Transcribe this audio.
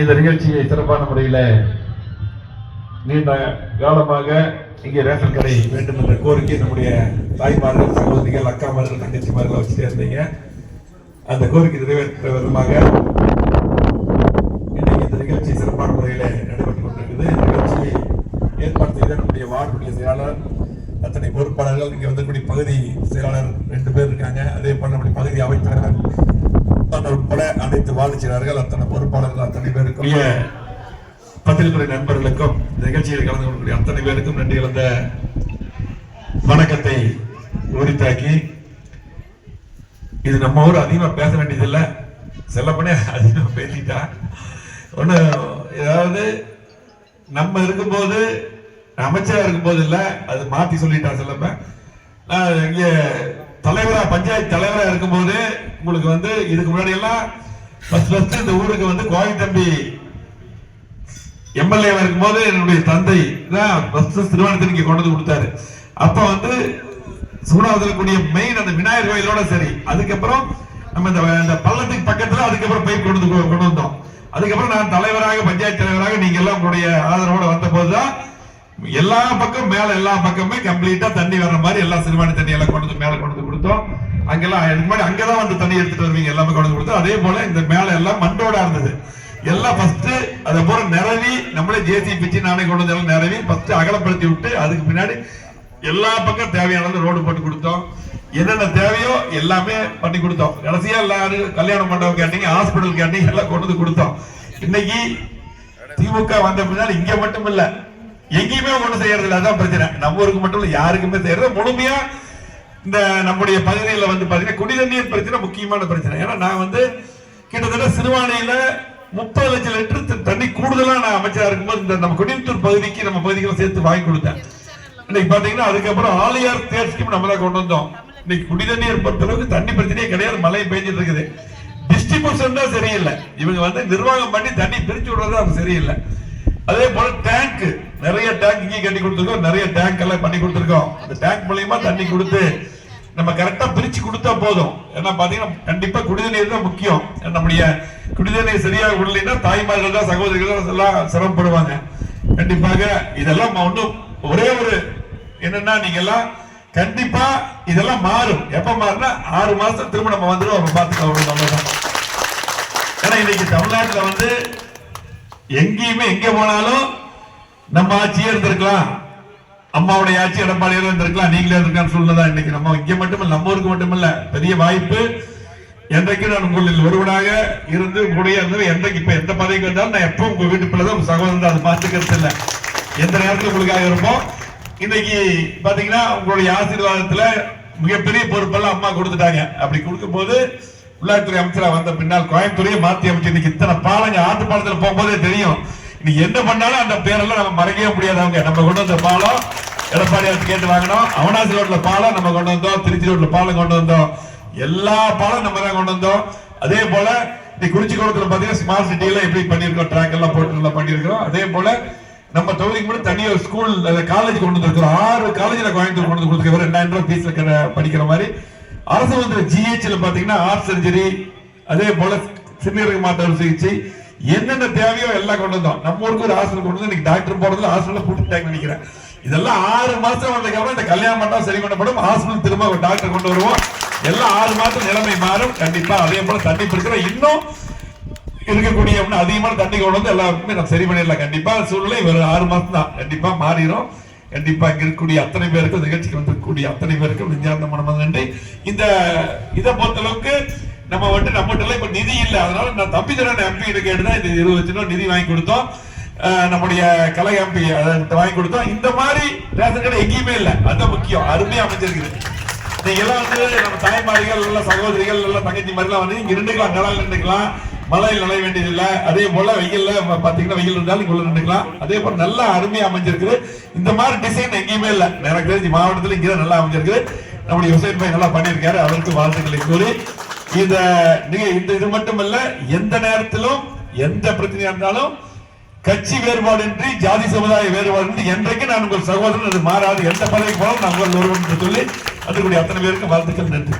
இந்த நிகழ்ச்சியை சிறப்பான முறையில் நீண்ட காலமாக இங்கே ரேஷன் கடை வேண்டும் என்ற கோரிக்கை நம்முடைய தாய்மார்கள் சகோதரிகள் அக்காமார்கள் தங்கச்சிமார்கள் வச்சுட்டே இருந்தீங்க. அந்த கோரிக்கை நிறைவேற்ற விதமாக இன்னைக்கு இந்த நிகழ்ச்சி சிறப்பான முறையில் நடைபெற்று கொண்டிருக்குது. இந்த நிகழ்ச்சியை ஏற்பாடு செய்த நம்முடைய வார்டுடைய செயலாளர் அத்தனை பொறுப்பாளர்கள். இங்கே வந்தக்கூடிய பகுதி செயலாளர் ரெண்டு பேர் இருக்காங்க. அதே போல நம்முடைய பகுதி அமைச்சர் தான் உட்பட அனைத்து வாழ்ச்சியாளர்கள் அத்தனை பொறுப்பாளர்கள் அத்தனை பேருக்கும். பத்திரிகை நண்பர்களுக்கும் நிகழ்ச்சியில் கலந்து கொள்ளக்கூடிய அத்தனை பேருக்கும் நன்றி இழந்த வணக்கத்தை உரித்தாக்கி இது நம்ம ஊர் அதிகமாக பேச வேண்டியதில்லை. செல்லப்பனே அதிகமாக பேசிட்டா. ஒண்ணு ஏதாவது நம்ம இருக்கும்போது அமைச்சராக இருக்கும்போது இல்லை அது மாற்றி சொல்லிட்டா செல்லப்ப. நான் இங்கே தலைவரா பஞ்சாயத்து தலைவரா இருக்கும்போது உங்களுக்கு வந்து இதுக்கு முன்னாடி எல்லாம் ஃபர்ஸ்ட் ஃபர்ஸ்ட் இந்த ஊருக்கு வந்து கோவை தம்பி எம்எல்ஏ இருக்கும்போது என்னுடைய தந்தை தான் ஃபர்ஸ்ட் திருவண்ணத்திற்கு கொண்டு வந்து கொடுத்தாரு. அப்ப வந்து சூடாவதில் கூடிய மெயின் அந்த விநாயகர் கோயிலோட சரி. அதுக்கப்புறம் நம்ம இந்த இந்த பள்ளத்துக்கு பக்கத்துல அதுக்கப்புறம் பைப் கொண்டு வந்து கொண்டு வந்தோம். அதுக்கப்புறம் நான் தலைவராக பஞ்சாயத்து தலைவராக நீங்க எல்லாம் உங்களுடைய ஆதரவோட வந்த போதுதான் எல்லா பக்கம் மேல எல்லா பக்கமே கம்ப்ளீட்டா தண்ணி வர்ற மாதிரி எல்லா சிறுவாணி தண்ணி எல்லாம் கொண்டு வந்து மேல கொண்டு வந்து கொடுத்தோம். அங்கெல்லாம் இதுக்கு முன்னாடி அங்கதான் வந்து தண்ணி எடுத்துட்டு வருவீங்க எல்லாமே கொண்டு வந்து கொடுத்தோம். அதே போல இந்த மேல எல்லாம் மண்டோடா இருந்தது. எல்லாம் ஃபர்ஸ்ட் அதை போல நிரவி நம்மளே ஜேசி பிச்சு நானே கொண்டு வந்து எல்லாம் நிரவி ஃபர்ஸ்ட் அகலப்படுத்தி விட்டு அதுக்கு பின்னாடி எல்லா பக்கம் தேவையானது ரோடு போட்டு கொடுத்தோம். என்னென்ன தேவையோ எல்லாமே பண்ணி கொடுத்தோம். கடைசியா எல்லாரும் கல்யாண மண்டபம் கேட்டீங்க ஹாஸ்பிட்டல் கேட்டீங்க எல்லாம் கொண்டு வந்து கொடுத்தோம். இன்னைக்கு திமுக வந்த பின்னாடி இங்க மட்டும் இல்லை எங்கேயுமே ஒண்ணு செய்யறது இல்ல அதான் பிரச்சனை. நம்ம ஊருக்கு மட்டும் இல்ல யாருக்குமே செய்யறது. முழுமையா இந்த நம்முடைய பகுதியில் வந்து பாத்தீங்கன்னா குடிநீர் பிரச்சனை முக்கியமான பிரச்சனை. ஏன்னா நான் வந்து கிட்டத்தட்ட சிறுவாணியில முப்பது லட்சம் லிட்டர் தண்ணி கூடுதலா நான் அமைச்சரா இருக்கும்போது இந்த நம்ம குடிநீர் பகுதிக்கு நம்ம பகுதிகளை சேர்த்து வாங்கி கொடுத்தேன். இன்னைக்கு பாத்தீங்கன்னா அதுக்கப்புறம் ஆலியார் தேர் ஸ்கீம் நம்ம தான் கொண்டு வந்தோம். இன்னைக்கு குடிநீர் பொறுத்தளவுக்கு தண்ணி பிரச்சனையே கிடையாது மழை பெஞ்சிட்டு இருக்குது. டிஸ்ட்ரிபியூஷன் தான் சரியில்லை. இவங்க வந்து நிர்வாகம் பண்ணி தண்ணி பிரிச்சு விடுறது அது சரியில்லை. அதே போல டேங்க் நிறைய டேங்க் இங்கே கட்டி கொடுத்துருக்கோம் நிறைய டேங்க் எல்லாம் பண்ணி கொடுத்துருக்கோம். அந்த டேங்க் மூலியமா தண்ணி கொடுத்து நம்ம கரெக்டா பிரிச்சு கொடுத்தா போதும். ஏன்னா பாத்தீங்கன்னா கண்டிப்பா குடிநீர் தான் முக்கியம். நம்முடைய குடிநீர் சரியாக விடலைன்னா தாய்மார்கள் தான் சகோதரிகள் தான் எல்லாம் சிரமப்படுவாங்க. கண்டிப்பாக இதெல்லாம் ஒன்றும் ஒரே ஒரு என்னன்னா நீங்க எல்லாம் கண்டிப்பா இதெல்லாம் மாறும். எப்ப மாறினா ஆறு மாசம் திரும்ப நம்ம வந்துடும் அவங்க பார்த்துக்கலாம் அவ்வளவுதான் ஏன்னா இன்னைக்கு தமிழ்நாட்டுல வந்து எங்கேயுமே எங்க போனாலும் நம்ம ஆட்சியே இருந்திருக்கலாம். அம்மாவுடைய ஆட்சி எடப்பாடியாக இருந்திருக்கலாம். நீங்களே இருந்திருக்கான்னு சொல்லதான் இன்னைக்கு நம்ம இங்க மட்டுமல்ல நம்ம ஊருக்கு மட்டுமல்ல. பெரிய வாய்ப்பு. என்றைக்கு நான் உங்களில் ஒருவனாக இருந்து கூடிய இருந்து என்றைக்கு இப்ப எந்த பதவிக்கு வந்தாலும் நான் எப்பவும் உங்க வீட்டு பிள்ளை தான் உங்க சகோதரன் தான். அது மாற்றுக்கிறது இல்லை. எந்த நேரத்தில் உங்களுக்காக இருப்போம்? இன்னைக்கு பாத்தீங்கன்னா உங்களுடைய ஆசீர்வாதத்துல மிகப்பெரிய பொறுப்பெல்லாம் அம்மா கொடுத்துட்டாங்க. அப்படி கொடுக்கும் போது உள்ளாட்சித்துறை அமைச்சரா வந்த பின்னால் கோயம்புத்தூரையே மாத்தி அமைச்சு இன்னைக்கு இத்தனை பாலங்க ஆட்டு பாலத்துல போகும்போதே தெரியும். நீ என்ன பண்ணாலும் அந்த பேரெல்லாம் நம்ம மறக்கவே முடியாது அவங்க நம்ம கொண்டு வந்த பாலம் எடப்பாடியார் கேட்டு வாங்கினோம். அவனாசி ரோட்ல பாலம் நம்ம கொண்டு வந்தோம். திருச்சி ரோட்ல பாலம் கொண்டு வந்தோம். எல்லா பாலம் நம்ம தான் கொண்டு வந்தோம். அதே போல நீ குறிச்சி கோலத்துல பாத்தீங்கன்னா ஸ்மார்ட் சிட்டில எப்படி பண்ணிருக்கோம் ட்ராக் எல்லாம் போட்டு நல்லா பண்ணிருக்கோம் அதே போல நம்ம தொகுதிக்கு மட்டும் தனியாக ஒரு ஸ்கூல் காலேஜ் கொண்டு வந்திருக்கிறோம். ஆறு காலேஜ்ல கோயம்புத்தூர் கொண்டு வந்து கொடுத்துருக்கோம் ரெண்டாயிரம் ரூபாய் ஃபீஸ்ல படிக்கிற மாதிரி. அரசு வந்து ஜிஹெச்ல பாத்தீங்கன்னா ஹார்ட் சர்ஜரி அதே போல சிறுநீரக மாற்றம் சிகிச்சை என்னென்ன தேவையோ எல்லாம் கொண்டு வந்தோம். நம்ம ஊருக்கு ஒரு ஹாஸ்பிடல் கொண்டு வந்து இன்னைக்கு டாக்டர் போறதுல ஹாஸ்பிட்டல் போட்டுட்டாங்க நினைக்கிறேன். இதெல்லாம் ஆறு மாசம் வந்ததுக்கு அப்புறம் இந்த கல்யாணம் மண்டபம் சரி பண்ணப்படும். ஹாஸ்பிட்டல் திரும்ப ஒரு டாக்டர் கொண்டு வருவோம். எல்லாம் ஆறு மாசம் நிலைமை மாறும். கண்டிப்பா அதே போல தண்ணி பிரச்சனை இன்னும் இருக்கக்கூடிய அதிகமான தண்ணி கொண்டு வந்து எல்லாருக்குமே நம்ம சரி பண்ணிடலாம். கண்டிப்பா சூழ்நிலை ஒரு ஆறு மாசம் தான் கண்டிப்பா மாறிடும். கண்டிப்பா இங்க இருக்கக்கூடிய அத்தனை பேருக்கும் நிகழ்ச்சிக்கு வந்திருக்கக்கூடிய அத்தனை பேருக்கும் விஞ்ஞான மனமார்ந்த நன்றி. இந்த இதை பொறுத்தளவுக்கு நம்ம வந்து நம்மகிட்ட இப்ப நிதி இல்லை. அதனால நான் தம்பி தரன் எம்பி கிட்ட கேட்டுதான் இந்த இருபது லட்சம் ரூபாய் நிதி வாங்கி கொடுத்தோம். நம்முடைய கலை எம்பி வாங்கி கொடுத்தோம். இந்த மாதிரி ரேஷன் கடை எங்கேயுமே இல்லை. அதுதான் முக்கியம். அருமையா அமைஞ்சிருக்குது. நீங்க எல்லாம் வந்து நம்ம தாய்மார்கள் நல்ல சகோதரிகள் நல்ல தங்கச்சி மாதிரி எல்லாம் வந்து இங்க நின்றுக்கலாம். நிழல் நின்றுக்கலாம். மழையில் நனைய வேண்டியதில்லை. அதே போல வெயில்ல பாத்தீங்கன்னா வெயில் இருந்தாலும் இங்க உள்ள நின்றுக்கலாம். அதே போல நல்லா அருமையா அமைஞ்சிருக்குது. இந்த மாதிரி டிசைன் எங்கேயுமே இல்லை. எனக்கு தெரிஞ்சு மாவட்டத்தில் இங்கே நல்லா அமைஞ்சிருக்கு நம்முடைய ஹுசைன் பாய் நல்லா பண்ணியிருக்காரு. அவருக்கு வாழ்த்துக்களை கூறி இந்த நீங்க இந்த இது மட்டும் எந்த நேரத்திலும் எந்த பிரச்சனையா இருந்தாலும் கட்சி வேறுபாடின்றி ஜாதி சமுதாய வேறுபாடின்றி என்றைக்கு நான் உங்கள் சகோதரன் அது மாறாது. எந்த பதவிக்கு போனாலும் நான் உங்கள் ஒருவன் என்று சொல்லி அதுக்குரிய அத்தனை பேருக்கு வாழ்த்துக்கள் நன்றி.